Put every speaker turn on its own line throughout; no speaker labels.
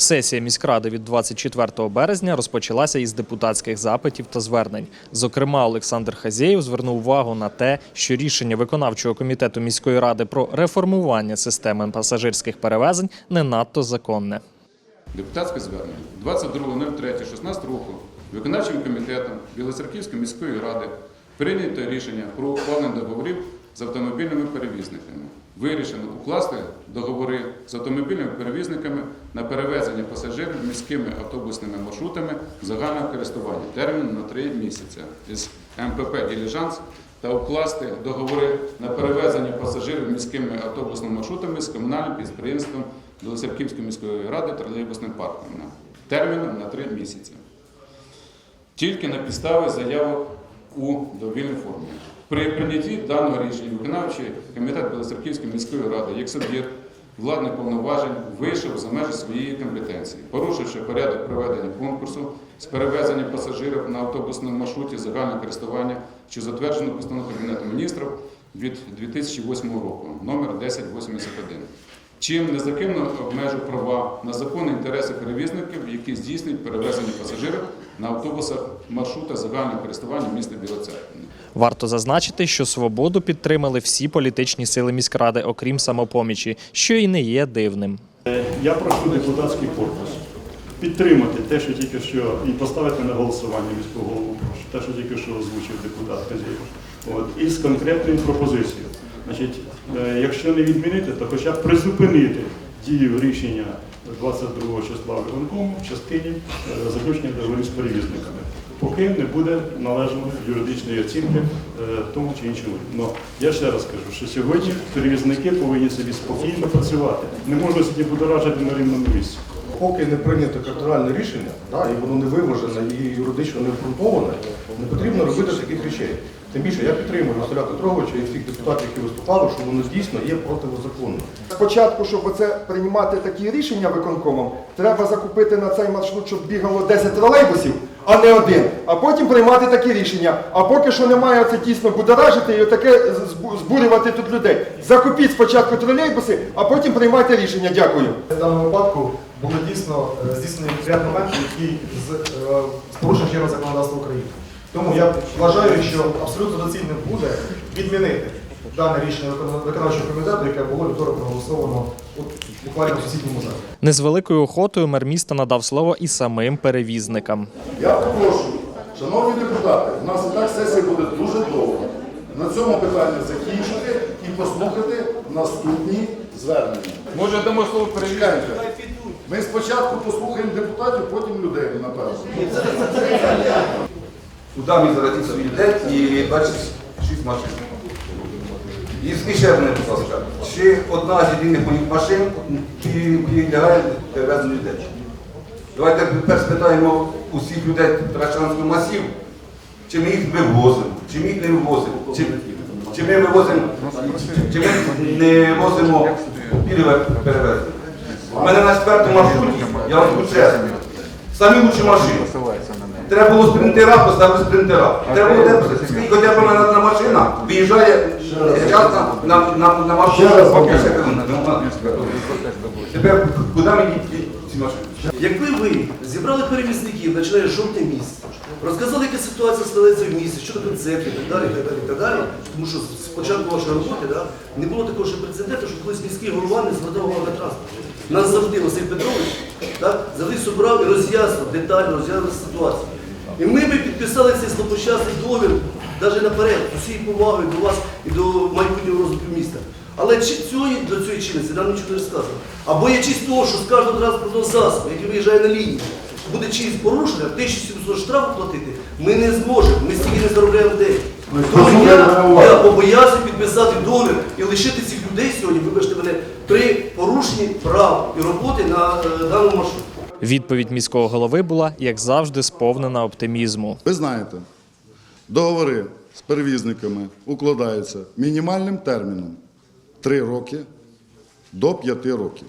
Сесія міськради від 24 березня розпочалася із депутатських запитів та звернень. Зокрема, Олександр Хазєєв звернув увагу на те, що рішення виконавчого комітету міської ради про реформування системи пасажирських перевезень не надто законне.
Депутатське звернення 22.03.16 року виконавчим комітетом Білоцерківської міської ради прийнято рішення про ухвалення договорів з автомобільними перевізниками. Вирішено укласти договори з автомобільними перевізниками на перевезення пасажирів міськими автобусними маршрутами загального користування термін на 3 місяці із МПП «Діліжанс» та укласти договори на перевезення пасажирів міськими автобусними маршрутами з комунальним підприємством Білоцерківської міської ради тролейбусним парком терміном на 3 місяці. Тільки на підставі заявок у довільній формі. При прийнятті даного рішення виконавчий комітет Білоцерківської міської ради як суб'єкт владних повноважень вийшов за межі своєї компетенції, порушивши порядок проведення конкурсу з перевезення пасажирів на автобусному маршруті загального користування, що затверджено постановою Кабінету міністрів від 2008 року, номер 1081. Чим незаконно обмежив права на законні інтереси перевізників, які здійснюють перевезення пасажирів на автобусах маршрута загального користування міста Біла
Варто зазначити, що свободу підтримали всі політичні сили міськради, окрім самопомічі, що і не є дивним.
Я прошу депутатський корпус підтримати те, що тільки що, і поставити на голосування міського голову, те, що тільки що озвучив депутат Казєєв. От, із конкретною пропозицією. Значить, е, якщо не відмінити, то хоча б призупинити дію рішення 22 числа виконкому в частині е, заключення договорів з перевізниками, поки не буде належної юридичної оцінки е, тому чи іншому. Но я ще раз кажу, що сьогодні перевізники повинні собі спокійно працювати. Не можна сьогодні будоражити на рівному місці.
Поки не прийнято капітальне рішення, да, і воно не виважене і юридично не обґрунтоване, не потрібно робити таких речей. Тим більше я підтримую Василя Петровича і всіх депутатів, які виступали, що воно дійсно є противозаконним.
Спочатку, щоб оце приймати такі рішення виконкомом, треба закупити на цей маршрут, щоб бігало 10 тролейбусів, а не один. А потім приймати такі рішення. А поки що немає це дійсно будоражити і отаке збу- збурювати тут людей. Закупіть спочатку тролейбуси, а потім приймайте рішення. Дякую.
В даному випадку були дійсно е, здійснені ряд моментів, які з, е, з чинного законодавства України. Тому я вважаю, що абсолютно доцільним буде відмінити дане рішення виконав- виконавчого комітету, яке було вівторок проголосовано буквально в сусідньому залі.
Не з великою охотою мер міста надав слово і самим перевізникам.
Я попрошу, шановні депутати, у нас і так сесія буде дуже довго. На цьому питанні закінчити і послухати наступні звернення.
Може, дамо слово перевіряти?
Ми спочатку послухаємо депутатів, потім людей, напевно.
Куди мені зараз собі людей і 26 машин. І ще одне, будь ласка, чи одна з єдиних моїх машин підлягає перевезенню людей? Давайте тепер спитаємо усіх людей Трачанського масів, чи ми їх вивозимо, чи ми їх не вивозимо, чи, чи ми вивозимо, чи ми не возимо пільгове перевезення. У мене на четвертому маршруті, я вам скажу чесно, самі лучші машини. Треба було спринтера, поставити спринтера. Треба було скільки хоча б у мене одна машина виїжджає на, на, на, на маршрут. Кажу, Тепер куди мені ці машини?
Якби ви зібрали перевізників, починає жовтий місяць, розказали, яка ситуація складається в місті, щодо концертів, і так далі, і так далі, так далі, тому що з початку вашої роботи да, не було такого ще прецеденту, що колись міський голова не увагу на транспорт. Нас завжди Василь Петрович так, завжди собрав і роз'яснив, детально роз'яснив ситуацію. І ми би підписали цей злопощасний договір навіть наперед, з усією повагою до вас і до майбутнього розвитку міста. Але чи цієї, до цієї чинності нам нічого не сказано. А боячись того, що з кожного транспортного засобу, який виїжджає на лінію, буде чиїсь порушення, 1700 штрафу платити, ми не зможемо, ми стільки не заробляємо день. Тому я, я побоявся підписати договір і лишити цих людей сьогодні, вибачте мене, при порушенні прав і роботи на е, даному маршруті.
Відповідь міського голови була, як завжди, сповнена оптимізму.
Ви знаєте, договори з перевізниками укладаються мінімальним терміном 3 роки до 5 років.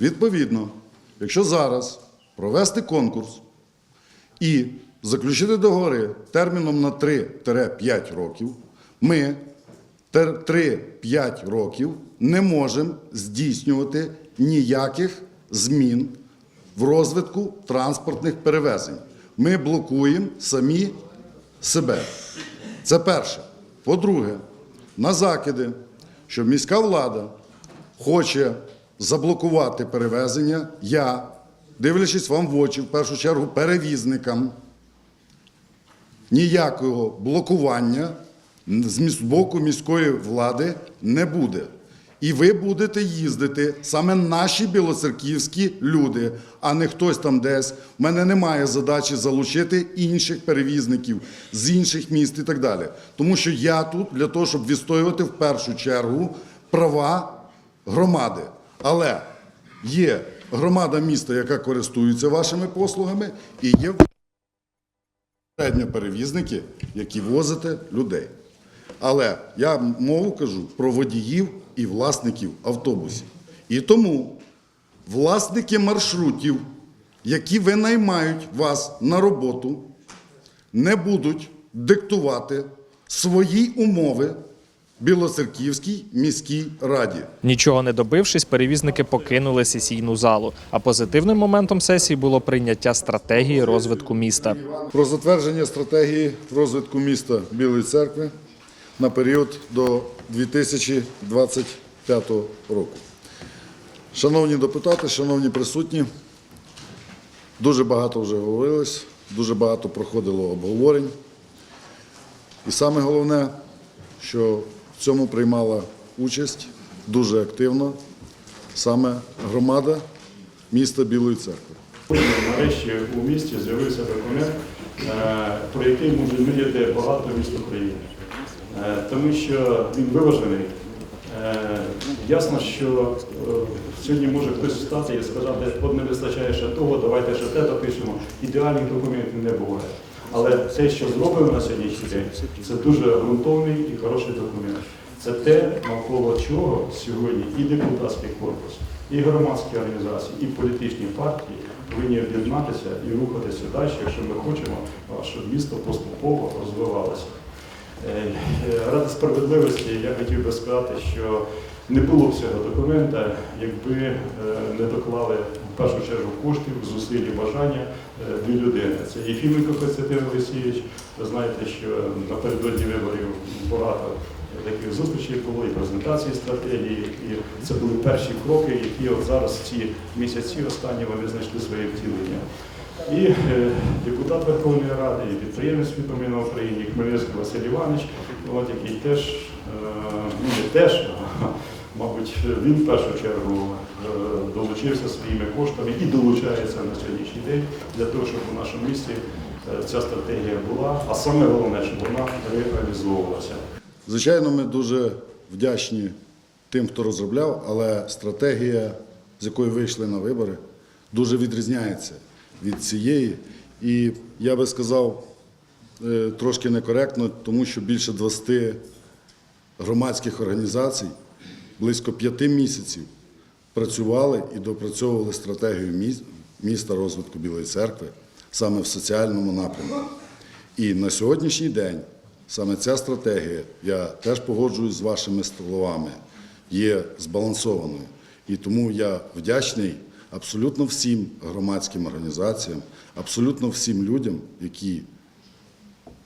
Відповідно, якщо зараз провести конкурс і заключити договори терміном на 3-5 років, ми 3-5 років не можемо здійснювати ніяких змін в розвитку транспортних перевезень. Ми блокуємо самі себе. Це перше. По-друге, на закиди, що міська влада хоче заблокувати перевезення, я, дивлячись вам в очі, в першу чергу перевізникам, ніякого блокування з боку міської влади не буде. І ви будете їздити саме наші білоцерківські люди, а не хтось там десь. У мене немає задачі залучити інших перевізників з інших міст і так далі. Тому що я тут для того, щоб відстоювати в першу чергу права громади. Але є громада міста, яка користується вашими послугами, і є перевізники, які возите людей. Але я мову кажу про водіїв і власників автобусів. І тому власники маршрутів, які винаймають вас на роботу, не будуть диктувати свої умови Білоцерківській міській раді.
Нічого не добившись, перевізники покинули сесійну залу. А позитивним моментом сесії було прийняття стратегії розвитку міста.
Про затвердження стратегії розвитку міста Білої церкви на період до 2025 року. Шановні депутати, шановні присутні, дуже багато вже говорилось, дуже багато проходило обговорень. І саме головне, що в цьому приймала участь дуже активно саме громада міста Білої церкви.
Нарешті у місті з'явився документ, е, про який може мріяти багато міст України. Е, Тому що він виважений. Е, Ясно, що е, сьогодні може хтось встати і сказати, от не вистачає ще того, давайте ще те допишемо. Ідеальних документів не буває. Але те, що зроблено на сьогоднішній день, це дуже ґрунтовний і хороший документ. Це те, навколо чого сьогодні і депутатський корпус, і громадські організації, і політичні партії повинні об'єднатися і рухатися далі, якщо ми хочемо, щоб місто поступово розвивалося. Е, Ради справедливості я хотів би сказати, що не було б цього документа, якби е, не доклали в першу чергу коштів, зусиль і бажання е, дві людини. Це Єфіменко Костянтин Олексійович. Ви знаєте, що напередодні виборів багато таких зустрічей було і презентації стратегії, і це були перші кроки, які от зараз ці місяці останні вони знайшли своє втілення. І е, депутат Верховної Ради, і підприємець відомий на Україні, Хмельницький Василь Іванович, от, який теж, е, ну не теж, мабуть, він в першу чергу е, долучився своїми коштами і долучається на сьогоднішній день для того, щоб у нашому місті ця стратегія була, а саме головне, щоб вона реалізовувалася.
Звичайно, ми дуже вдячні тим, хто розробляв, але стратегія, з якою вийшли на вибори, дуже відрізняється від цієї. І я би сказав е, трошки некоректно, тому що більше 20 громадських організацій близько п'яти місяців працювали і допрацьовували стратегію міста розвитку Білої церкви саме в соціальному напрямку. І на сьогоднішній день саме ця стратегія, я теж погоджуюсь з вашими словами, є збалансованою. І тому я вдячний абсолютно всім громадським організаціям, абсолютно всім людям, які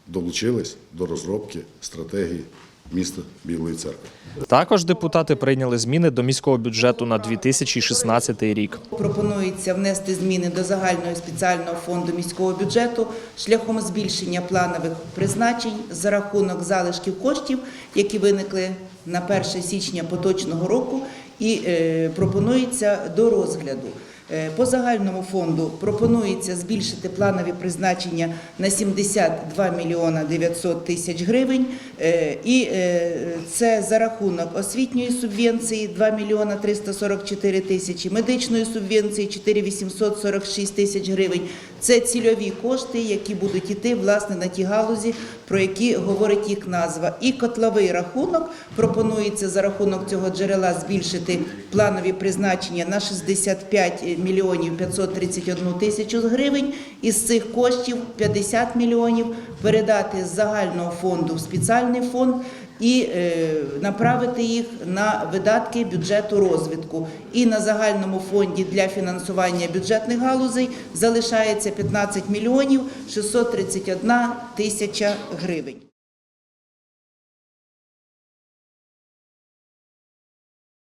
долучились до розробки стратегії міста Білої церкви.
Також депутати прийняли зміни до міського бюджету на 2016 рік.
Пропонується внести зміни до загального спеціального фонду міського бюджету шляхом збільшення планових призначень за рахунок залишків коштів, які виникли на 1 січня поточного року, і е, пропонується до розгляду. Е, По загальному фонду пропонується збільшити планові призначення на 72 мільйона 900 тисяч гривень. Е, І е, це за рахунок освітньої субвенції 2 мільйона 344 тисячі, медичної субвенції 4 846 тисяч гривень. Це цільові кошти, які будуть іти власне на ті галузі, про які говорить їх назва. І котловий рахунок пропонується за рахунок цього джерела збільшити планові призначення на 65 мільйонів 531 тисячу гривень. Із цих коштів 50 мільйонів передати з загального фонду в спеціальний фонд і е, направити їх на видатки бюджету розвитку. І на загальному фонді для фінансування бюджетних галузей залишається 15 мільйонів 631 тисяча гривень.